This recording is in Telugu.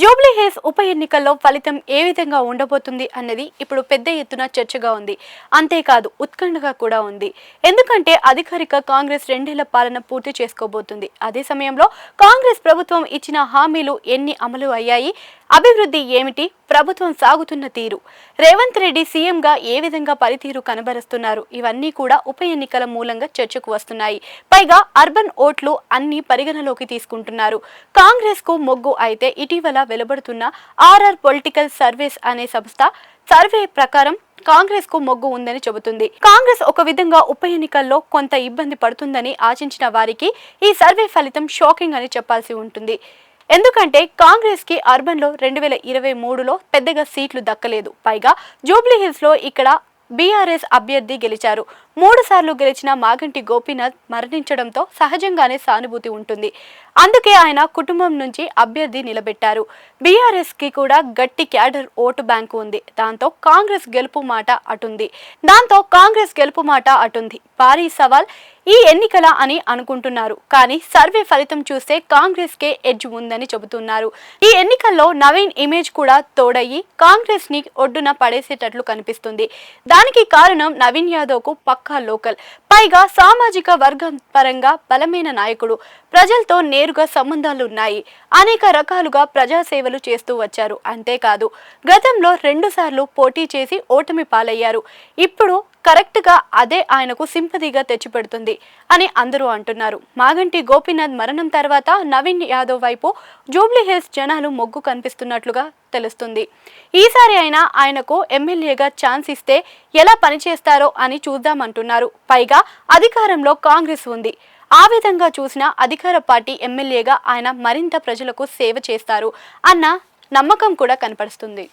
జూబ్లీ హిల్స్ ఉప ఎన్నికల్లో ఫలితం ఏ విధంగా ఉండబోతుంది అన్నది ఇప్పుడు పెద్ద ఎత్తున చర్చగా ఉంది. అంతేకాదు ఉత్కంఠగా కూడా ఉంది. ఎందుకంటే అధికారిక కాంగ్రెస్ రెండేళ్ళ పాలన పూర్తి చేసుకోబోతుంది. అదే సమయంలో కాంగ్రెస్ ప్రభుత్వం ఇచ్చిన హామీలు ఎన్ని అమలు అయ్యాయి? అభివృద్ధి ఏమిటి? ప్రభుత్వం సాగుతున్న తీరు. రేవంత్ రెడ్డి సీఎంగా ఏ విధంగా పనితీరు కనబరుస్తున్నారు? ఇవన్నీ కూడా ఉప ఎన్నికల మూలంగా చర్చకు వస్తున్నాయి. పైగా అర్బన్ ఓట్లు అన్ని పరిగణలోకి తీసుకుంటున్నారు. కాంగ్రెస్కు మొగ్గు అయితే ఇటీవల వెలువడుతున్న ఆర్ఆర్ పొలిటికల్ సర్వీస్ అనే సంస్థ సర్వే ప్రకారం కాంగ్రెస్కు మొగ్గు ఉందని చెబుతుంది. కాంగ్రెస్ ఒక విధంగా ఉప ఎన్నికల్లో కొంత ఇబ్బంది పడుతుందని ఆశించిన వారికి ఈ సర్వే ఫలితం షాకింగ్ అని చెప్పాల్సి ఉంటుంది. ఎందుకంటే కాంగ్రెస్కి అర్బన్లో రెండు వేల ఇరవై మూడులో పెద్దగా సీట్లు దక్కలేదు. పైగా జూబ్లీహిల్స్లో ఇక్కడ బీఆర్ఎస్ అభ్యర్థి గెలిచారు. మూడు సార్లు గెలిచిన మాగంటి గోపీనాథ్ మరణించడంతో సహజంగానే సానుభూతి ఉంటుంది. అందుకే ఆయన కుటుంబం నుంచి అభ్యర్థి నిలబెట్టారు. బీఆర్ఎస్కి కూడా గట్టి క్యాడర్ ఓటు బ్యాంకు ఉంది. దాంతో కాంగ్రెస్ గెలుపు మాట అటుంది. దాంతో కాంగ్రెస్ గెలుపు మాట అటుంది. భారీ సవాల్ ఈ ఎన్నికల అని అనుకుంటున్నారు. కానీ సర్వే ఫలితం చూస్తే కాంగ్రెస్ కే ఎడ్జ్ ఉందని చెబుతున్నారు. ఈ ఎన్నికల్లో నవీన్ ఇమేజ్ కూడా తోడయ్యి కాంగ్రెస్ని ఒడ్డున పడేసేటట్లు కనిపిస్తుంది. దానికి కారణం నవీన్ యాదవ్కు పక్క पक्का लोकल పైగా సామాజిక వర్గం పరంగా బలమైన నాయకుడు ప్రజలతో నేరుగా సంబంధాలు ఉన్నాయి అనేక రకాలుగా ప్రజాసేవలు చేస్తూ వచ్చారు. అంతేకాదు గతంలో రెండుసార్లు పోటీ చేసి ఓటమి పాలయ్యారు. ఇప్పుడు కరెక్ట్గా అదే ఆయనకు సింపతిగా తెచ్చిపెడుతుంది అని అందరూ అంటున్నారు. మాగంటి గోపీనాథ్ మరణం తర్వాత నవీన్ యాదవ్ వైపు జూబ్లీహిల్స్ జనాలు మొగ్గు కనిపిస్తున్నట్లుగా తెలుస్తుంది. ఈసారి అయినా ఆయనకు ఎమ్మెల్యేగా ఛాన్స్ ఇస్తే ఎలా పనిచేస్తారో అని చూద్దామంటున్నారు. పైగా అధికారంలో కాంగ్రెస్ ఉంది. ఆ విధంగా చూసిన అధికార పార్టీ ఎమ్మెల్యేగా ఆయన మరింత ప్రజలకు సేవ చేస్తారు అన్న నమ్మకం కూడా కనపడుతుంది